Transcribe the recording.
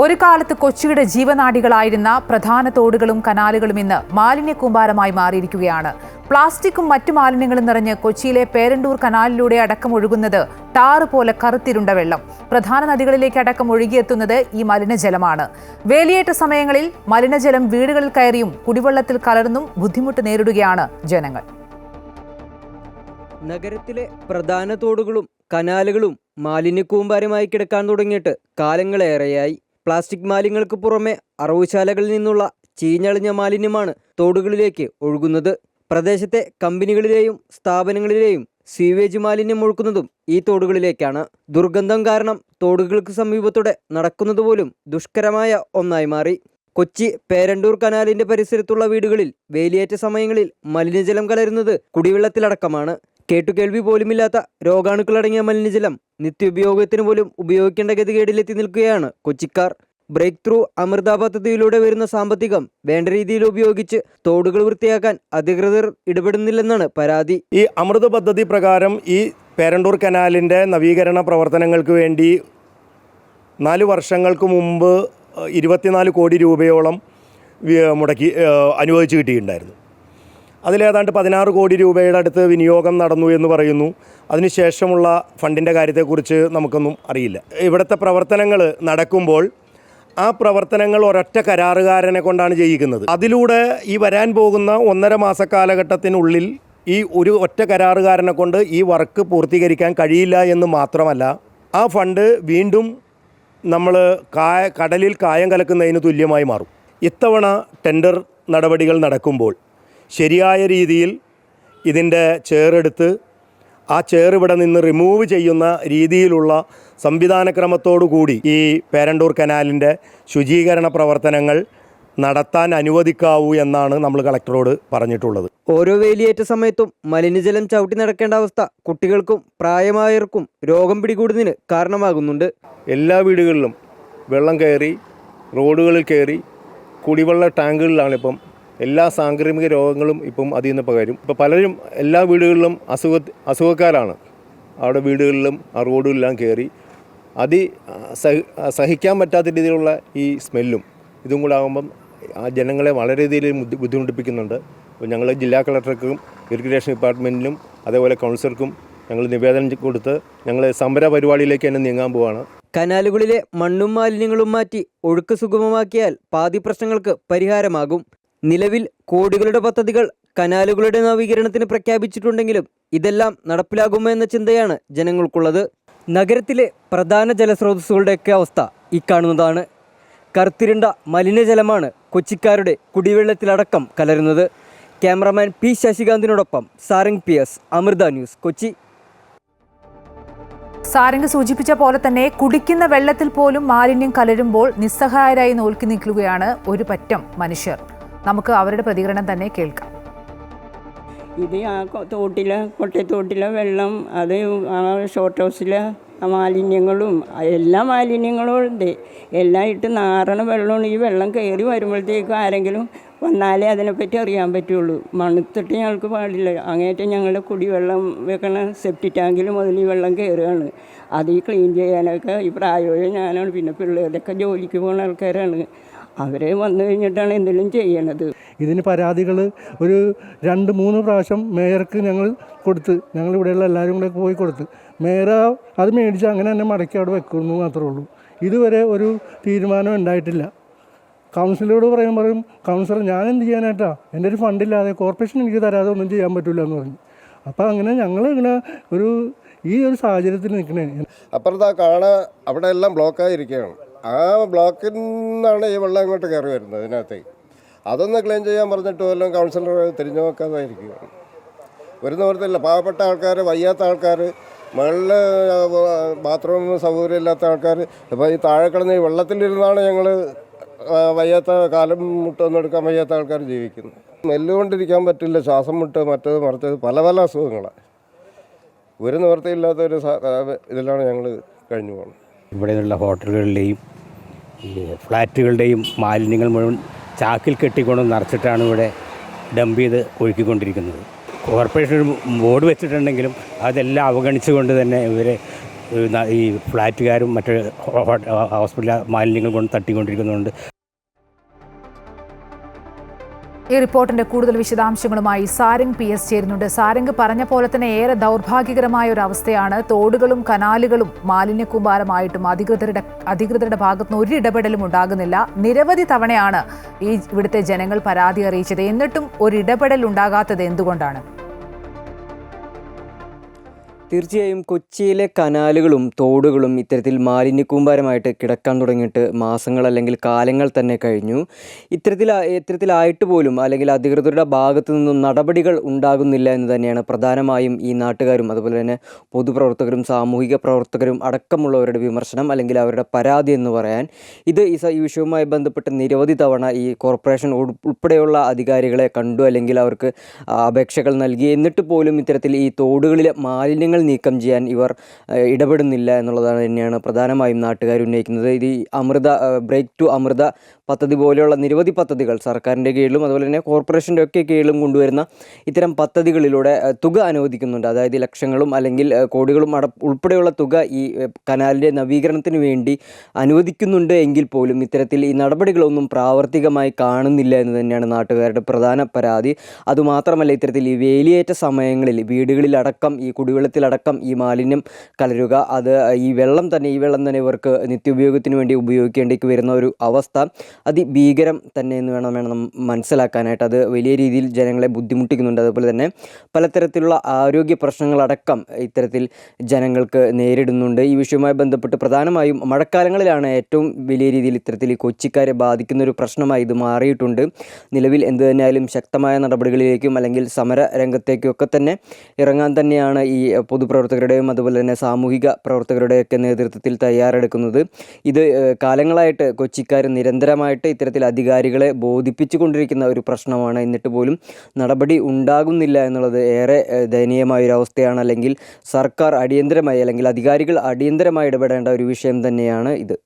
ഒരു കാലത്ത് കൊച്ചിയുടെ ജീവനാടികളായിരുന്ന പ്രധാന തോടുകളും കനാലുകളും ഇന്ന് മാലിന്യ കൂമ്പാരമായി മാറിയിരിക്കുകയാണ്. പ്ലാസ്റ്റിക്കും മറ്റു മാലിന്യങ്ങളും നിറഞ്ഞ് കൊച്ചിയിലെ പേരണ്ടൂർ കനാലിലൂടെ അടക്കം ഒഴുകുന്നത് ടാറ് പോലെ കറുത്തിരുണ്ട വെള്ളം. പ്രധാന നദികളിലേക്ക് അടക്കം ഒഴുകിയെത്തുന്നത് ഈ മലിനജലമാണ്. വേലിയേറ്റ സമയങ്ങളിൽ മലിനജലം വീടുകളിൽ കയറിയും കുടിവെള്ളത്തിൽ കലർന്നും ബുദ്ധിമുട്ട് നേരിടുകയാണ് ജനങ്ങൾ. നഗരത്തിലെ പ്രധാന തോടുകളും കനാലുകളും മാലിന്യക്കൂമ്പാരമായി കിടക്കാൻ തുടങ്ങിയിട്ട് കാലങ്ങളേറെയായി. പ്ലാസ്റ്റിക് മാലിന്യങ്ങൾക്ക് പുറമെ അറവുശാലകളിൽ നിന്നുള്ള ചീഞ്ഞളിഞ്ഞ മാലിന്യമാണ് തോടുകളിലേക്ക് ഒഴുകുന്നത്. പ്രദേശത്തെ കമ്പനികളിലെയും സ്ഥാപനങ്ങളിലെയും സീവേജ് മാലിന്യം ഒഴുക്കുന്നതും ഈ തോടുകളിലേക്കാണ്. ദുർഗന്ധം കാരണം തോടുകൾക്ക് സമീപത്തൂടെ നടക്കുന്നത് പോലും ദുഷ്കരമായ ഒന്നായി മാറി. കൊച്ചി പേരണ്ടൂർ കനാലിന്റെ പരിസരത്തുള്ള വീടുകളിൽ വേലിയേറ്റ സമയങ്ങളിൽ മലിനജലം കലരുന്നത് കുടിവെള്ളത്തിലടക്കമാണ്. കേട്ടുകേൾവി പോലുമില്ലാത്ത രോഗാണുക്കളടങ്ങിയ മലിനജലം നിത്യോപയോഗത്തിന് പോലും ഉപയോഗിക്കേണ്ട ഗതികേടിലെത്തി നിൽക്കുകയാണ് കൊച്ചിക്കാർ. ബ്രേക്ക് ത്രൂ അമൃത പദ്ധതിയിലൂടെ വരുന്ന സാമ്പത്തികം വേണ്ട രീതിയിൽ ഉപയോഗിച്ച് തോടുകൾ വൃത്തിയാക്കാൻ അധികൃതർ ഇടപെടുന്നില്ലെന്നാണ് പരാതി. ഈ അമൃത പദ്ധതി പ്രകാരം ഈ പേരണ്ടൂർ കനാലിന്റെ നവീകരണ പ്രവർത്തനങ്ങൾക്ക് വേണ്ടി നാല് വർഷങ്ങൾക്ക് മുമ്പ് ഇരുപത്തിനാല് കോടി രൂപയോളം മുടക്കി അനുവദിച്ച് കിട്ടിയിട്ടുണ്ടായിരുന്നു. അതിലേതാണ്ട് പതിനാറ് കോടി രൂപയുടെ അടുത്ത് വിനിയോഗം നടന്നു എന്ന് പറയുന്നു. അതിനുശേഷമുള്ള ഫണ്ടിന്റെ കാര്യത്തെക്കുറിച്ച് നമുക്കൊന്നും അറിയില്ല. ഇവിടുത്തെ പ്രവർത്തനങ്ങൾ നടക്കുമ്പോൾ ആ പ്രവർത്തനങ്ങൾ ഒരൊറ്റ കരാറുകാരനെ കൊണ്ടാണ് ചെയ്യിക്കുന്നത്. അതിലൂടെ ഈ വരാൻ പോകുന്ന ഒന്നര മാസ കാലഘട്ടത്തിനുള്ളിൽ ഈ ഒരു ഒറ്റ കരാറുകാരനെ കൊണ്ട് ഈ വർക്ക് പൂർത്തീകരിക്കാൻ കഴിയില്ല എന്ന് മാത്രമല്ല ആ ഫണ്ട് വീണ്ടും നമ്മൾ കായ കടലിൽ കായം കലക്കുന്നതിന് തുല്യമായി മാറും. ഇത്തവണ ടെൻഡർ നടപടികൾ നടക്കുമ്പോൾ ശരിയായ രീതിയിൽ ഇതിന്റെ ചേറെടുത്ത് ആ ചേറിവിടെ ഇവിടെ നിന്ന് റിമൂവ് ചെയ്യുന്ന രീതിയിലുള്ള സംവിധാനക്രമത്തോടുകൂടി ഈ പേരണ്ടൂർ കനാലിന്റെ ശുചീകരണ പ്രവർത്തനങ്ങൾ നടത്താൻ അനുവദിക്കാവൂ എന്നാണ് നമ്മൾ കളക്ടറോട് പറഞ്ഞിട്ടുള്ളത്. ഓരോ വേലിയേറ്റ സമയത്തും മലിനജലം ചവിട്ടി നടക്കേണ്ട അവസ്ഥ കുട്ടികൾക്കും പ്രായമായവർക്കും രോഗം പിടികൂടുന്നതിന് കാരണമാകുന്നുണ്ട്. എല്ലാ വീടുകളിലും വെള്ളം കയറി റോഡുകളിൽ കയറി കുടിവെള്ള ടാങ്കുകളിലാണ് ഇപ്പം എല്ലാ സാംക്രമിക രോഗങ്ങളും ഇപ്പം അതിൽ നിന്ന് പകരും. ഇപ്പോൾ പലരും എല്ലാ വീടുകളിലും അസുഖ അസുഖക്കാരാണ്. അവിടെ വീടുകളിലും ആ റോഡുകളിലെല്ലാം കയറി അതി സഹി സഹിക്കാൻ പറ്റാത്ത രീതിയിലുള്ള ഈ സ്മെല്ലും ഇതും കൂടെ ആകുമ്പം ആ ജനങ്ങളെ വളരെ രീതിയിൽ ബുദ്ധി- ബുദ്ധിമുട്ടിപ്പിക്കുന്നുണ്ട്. അപ്പോൾ ഞങ്ങൾ ജില്ലാ കളക്ടർക്കും ഇറിഗേഷൻ ഡിപ്പാർട്ട്മെന്റിനും അതേപോലെ കൗൺസിലർക്കും ഞങ്ങൾ നിവേദനം കൊടുത്ത് ഞങ്ങൾ സമര പരിപാടിയിലേക്ക് തന്നെ നീങ്ങാൻ പോവാണ്. കനാലുകളിലെ മണ്ണും മാലിന്യങ്ങളും മാറ്റി ഒഴുക്ക് സുഗമമാക്കിയാൽ പാതി പ്രശ്നങ്ങൾക്ക് പരിഹാരമാകും. നിലവിൽ കോടികളുടെ പദ്ധതികൾ കനാലുകളുടെ നവീകരണത്തിന് പ്രഖ്യാപിച്ചിട്ടുണ്ടെങ്കിലും ഇതെല്ലാം നടപ്പിലാകുമോ എന്ന ചിന്തയാണ് ജനങ്ങൾക്കുള്ളത്. നഗരത്തിലെ പ്രധാന ജലസ്രോതസ്സുകളുടെയൊക്കെ അവസ്ഥ ഇക്കാണുന്നതാണ് കറുത്തിരുണ്ട മലിനജലമാണ് കൊച്ചിക്കാരുടെ കുടിവെള്ളത്തിലടക്കം കലരുന്നത്. Cameraman P ശശികാന്തിനോടൊപ്പം Sarang P S Amrita news Kochi. Sarang സൂചിപ്പിച്ച പോലെ തന്നെ കുടിക്കുന്ന വെള്ളത്തിൽ പോലും മാലിന്യം കലരുമ്പോൾ നിസ്സഹായരായി നോക്കി നിൽക്കുകയാണ് ഒരു പറ്റം മനുഷ്യർ. നമുക്ക് അവരുടെ പ്രതികരണം തന്നെ കേൾക്കാം. ഇത് ആ തോട്ടിലെ കൊട്ടത്തോട്ടിലെ വെള്ളം അത് ആ ഷോർട്ട് ഹൗസിലെ മാലിന്യങ്ങളും എല്ലാ മാലിന്യങ്ങളും ഉണ്ട്. എല്ലാം ഇട്ട് നാറണ വെള്ളമാണ്. ഈ വെള്ളം കയറി വരുമ്പോഴത്തേക്കും ആരെങ്കിലും വന്നാലേ അതിനെപ്പറ്റി അറിയാൻ പറ്റുള്ളൂ. മണുത്തിട്ട് ഞങ്ങൾക്ക് പാടില്ല. അങ്ങേറ്റം ഞങ്ങളുടെ കുടിവെള്ളം വെക്കണ സെപ്റ്റി ടാങ്കിൽ മുതൽ ഈ വെള്ളം കയറുകയാണ്. അത് ഈ ക്ലീൻ ചെയ്യാനൊക്കെ ഈ പ്രായമായ ഞാനാണ്. പിന്നെ പിള്ളേരൊക്കെ ജോലിക്ക് പോകുന്ന ആൾക്കാരാണ്. അവരെ വന്നു കഴിഞ്ഞിട്ടാണ് എന്തെങ്കിലും ചെയ്യണത്. ഇതിന് പരാതികൾ ഒരു രണ്ട് മൂന്ന് പ്രാവശ്യം മേയർക്ക് ഞങ്ങൾ കൊടുത്ത് ഞങ്ങൾ ഇവിടെയുള്ള എല്ലാവരും കൂടെ പോയി കൊടുത്ത്. മേയർ അത് മേടിച്ച് അങ്ങനെ തന്നെ മടക്കി അവിടെ വെക്കുന്നു മാത്രമേ ഉള്ളൂ. ഇതുവരെ ഒരു തീരുമാനം ഉണ്ടായിട്ടില്ല. കൗൺസിലോട് പറയും പറയും കൗൺസിലർ ഞാൻ എന്ത് ചെയ്യാനായിട്ടാ? എന്റെ ഒരു ഫണ്ടില്ലാതെ കോർപ്പറേഷൻ എനിക്ക് തരാതെ ഒന്നും ചെയ്യാൻ പറ്റില്ല എന്ന് പറഞ്ഞു. അപ്പോൾ അങ്ങനെ ഞങ്ങൾ ഇങ്ങനെ ഒരു ഈ ഒരു സാഹചര്യത്തിൽ നിൽക്കണേ. അപ്പുറത്ത് ആ കാണ അവിടെ എല്ലാം ബ്ലോക്കായിരിക്കുകയാണ് ആ ബ്ലോക്കിൽ നിന്നാണ് ഈ വെള്ളം ഇങ്ങോട്ട് കയറി വരുന്നത് ഇതിനകത്തേക്ക് അതൊന്ന് ക്ലെയിം ചെയ്യാൻ പറഞ്ഞിട്ട് വല്ലതും കൗൺസിലർ തിരിഞ്ഞു നോക്കാതായിരിക്കുകയാണ് വരുന്ന പോലത്തില്ല പാവപ്പെട്ട ആൾക്കാർ വയ്യാത്ത ആൾക്കാർ മുകളിൽ ബാത്റൂം സൗകര്യം ഇല്ലാത്ത ആൾക്കാർ ഇപ്പോൾ ഈ താഴെ കിടന്ന് ഈ വെള്ളത്തിലിരുന്നാണ് ഞങ്ങൾ വയ്യാത്ത കാലം മുട്ടൊന്നും എടുക്കാൻ വയ്യാത്ത ആൾക്കാർ ജീവിക്കുന്നത്. മെല്ലുകൊണ്ടിരിക്കാൻ പറ്റില്ല. ശ്വാസം മുട്ട് മറ്റേത് മറിച്ചത് പല പല അസുഖങ്ങളാണ് ഒരു നിവൃത്തിയില്ലാത്ത ഒരു ഇതിലാണ് ഞങ്ങൾ കഴിഞ്ഞു പോകുന്നത്. ഇവിടെയുള്ള ഹോട്ടലുകളുടെയും ഈ ഫ്ലാറ്റുകളുടെയും മാലിന്യങ്ങൾ മുഴുവൻ ചാക്കിൽ കെട്ടിക്കൊണ്ട് നിറച്ചിട്ടാണ് ഇവിടെ ഡംപ് ചെയ്ത് ഒഴുക്കിക്കൊണ്ടിരിക്കുന്നത്. കോർപ്പറേഷൻ ബോർഡ് വെച്ചിട്ടുണ്ടെങ്കിലും അതെല്ലാം അവഗണിച്ചുകൊണ്ട് തന്നെ ഇവർ ഈ ഫ്ലാറ്റുകാരും മറ്റ് ഹോസ്പിറ്റൽ മാലിന്യങ്ങൾ കൊണ്ട് തട്ടിക്കൊണ്ടിരിക്കുന്നുണ്ട്. ഈ റിപ്പോർട്ടിന്റെ കൂടുതൽ വിശദാംശങ്ങളുമായി സാരംഗ് പി എസ് ചേരുന്നുണ്ട്. സാരംഗ് പറഞ്ഞ പോലെ തന്നെ ഏറെ ദൗർഭാഗ്യകരമായ ഒരു അവസ്ഥയാണ്. തോടുകളും കനാലുകളും മാലിന്യക്കൂമ്പാരമായിട്ടും അധികൃതരുടെ അധികൃതരുടെ ഭാഗത്തുനിന്ന് ഒരു ഇടപെടലും ഉണ്ടാകുന്നില്ല. നിരവധി തവണയാണ് ഈ ഇവിടുത്തെ ജനങ്ങൾ പരാതി അറിയിച്ചത്. എന്നിട്ടും ഒരു ഇടപെടൽ ഉണ്ടാകാത്തത് എന്തുകൊണ്ടാണ്? തീർച്ചയായും കൊച്ചിയിലെ കനാലുകളും തോടുകളും ഇത്തരത്തിൽ മാലിന്യക്കൂമ്പാരമായിട്ട് കിടക്കാൻ തുടങ്ങിയിട്ട് മാസങ്ങൾ അല്ലെങ്കിൽ കാലങ്ങൾ തന്നെ കഴിഞ്ഞു. ഇത്തരത്തിൽ ഇത്തരത്തിലായിട്ട് പോലും അല്ലെങ്കിൽ അധികൃതരുടെ ഭാഗത്തു നിന്നും നടപടികൾ ഉണ്ടാകുന്നില്ല എന്ന് തന്നെയാണ് പ്രധാനമായും ഈ നാട്ടുകാരും അതുപോലെ തന്നെ പൊതുപ്രവർത്തകരും സാമൂഹിക പ്രവർത്തകരും അടക്കമുള്ളവരുടെ വിമർശനം അല്ലെങ്കിൽ അവരുടെ പരാതി എന്ന് പറയാൻ. ഇത് ഈ വിഷയവുമായി ബന്ധപ്പെട്ട് നിരവധി തവണ ഈ കോർപ്പറേഷൻ ഉൾ- ഉൾപ്പെടെയുള്ള അധികാരികളെ കണ്ടു അല്ലെങ്കിൽ അവർക്ക് അപേക്ഷകൾ നൽകി. എന്നിട്ട് പോലും ഇത്തരത്തിൽ ഈ തോടുകളിലെ മാലിന്യങ്ങൾ നീക്കം ചെയ്യാൻ ഇവർ ഇടപെടുന്നില്ല എന്നുള്ളതാണ് തന്നെയാണ് പ്രധാനമായും നാട്ടുകാർ ഉന്നയിക്കുന്നത്. ഇത് അമൃത ബ്രേക്ക് ടു അമൃത പദ്ധതി പോലെയുള്ള നിരവധി പദ്ധതികൾ സർക്കാരിന്റെ കീഴിലും അതുപോലെ തന്നെ കോർപ്പറേഷന്റെ ഒക്കെ കീഴിലും കൊണ്ടുവരുന്ന ഇത്തരം പദ്ധതികളിലൂടെ തുക അനുവദിക്കുന്നുണ്ട്. അതായത് ലക്ഷങ്ങളും അല്ലെങ്കിൽ കോടികളും അട ഉൾപ്പെടെയുള്ള തുക ഈ കനാലിന്റെ നവീകരണത്തിന് വേണ്ടി അനുവദിക്കുന്നുണ്ട് എങ്കിൽ പോലും ഇത്തരത്തിൽ ഈ നടപടികളൊന്നും പ്രാവർത്തികമായി കാണുന്നില്ല എന്ന് തന്നെയാണ് നാട്ടുകാരുടെ പ്രധാന പരാതി. അതുമാത്രമല്ല ഇത്തരത്തിൽ ഈ വേലിയേറ്റ സമയങ്ങളിൽ വീടുകളിലടക്കം ഈ കുടിവെള്ളത്തിലടക്കം ഈ മാലിന്യം കലരുക. അത് ഈ വെള്ളം തന്നെ ഈ വെള്ളം തന്നെ ഇവർക്ക് നിത്യോപയോഗത്തിന് വേണ്ടി ഉപയോഗിക്കേണ്ടിക്ക് വരുന്ന ഒരു അവസ്ഥ അതിഭീകരം തന്നെ എന്ന് വേണം വേണം മനസ്സിലാക്കാനായിട്ട്. അത് വലിയ രീതിയിൽ ജനങ്ങളെ ബുദ്ധിമുട്ടിക്കുന്നുണ്ട്. അതുപോലെ തന്നെ പലതരത്തിലുള്ള ആരോഗ്യ പ്രശ്നങ്ങളടക്കം ഇത്തരത്തിൽ ജനങ്ങൾക്ക് നേരിടുന്നുണ്ട്. ഈ വിഷയവുമായി ബന്ധപ്പെട്ട് പ്രധാനമായും മഴക്കാലങ്ങളിലാണ് ഏറ്റവും വലിയ രീതിയിൽ ഇത്തരത്തിൽ കൊച്ചിക്കാരെ ബാധിക്കുന്ന ഒരു പ്രശ്നമായി ഇത് മാറിയിട്ടുണ്ട്. നിലവിൽ എന്ത് തന്നെയായാലും ശക്തമായ നടപടികളിലേക്കും അല്ലെങ്കിൽ സമര രംഗത്തേക്കും ഒക്കെ തന്നെ ഇറങ്ങാൻ തന്നെയാണ് ഈ പൊതുപ്രവർത്തകരുടെയും അതുപോലെ തന്നെ സാമൂഹിക പ്രവർത്തകരുടെയൊക്കെ നേതൃത്വത്തിൽ തയ്യാറെടുക്കുന്നത്. ഇത് കാലങ്ങളായിട്ട് കൊച്ചിക്കാർ നിരന്തരമായിട്ട് ഇത്തരത്തിൽ അധികാരികളെ ബോധിപ്പിച്ചുകൊണ്ടിരിക്കുന്ന ഒരു പ്രശ്നമാണ്. എന്നിട്ട് പോലും നടപടി ഉണ്ടാകുന്നില്ല എന്നുള്ളത് ഏറെ ദയനീയമായ ഒരു അവസ്ഥയാണ്. അല്ലെങ്കിൽ സർക്കാർ അടിയന്തരമായി അല്ലെങ്കിൽ അധികാരികൾ അടിയന്തരമായി ഇടപെടേണ്ട ഒരു വിഷയം തന്നെയാണ് ഇത്.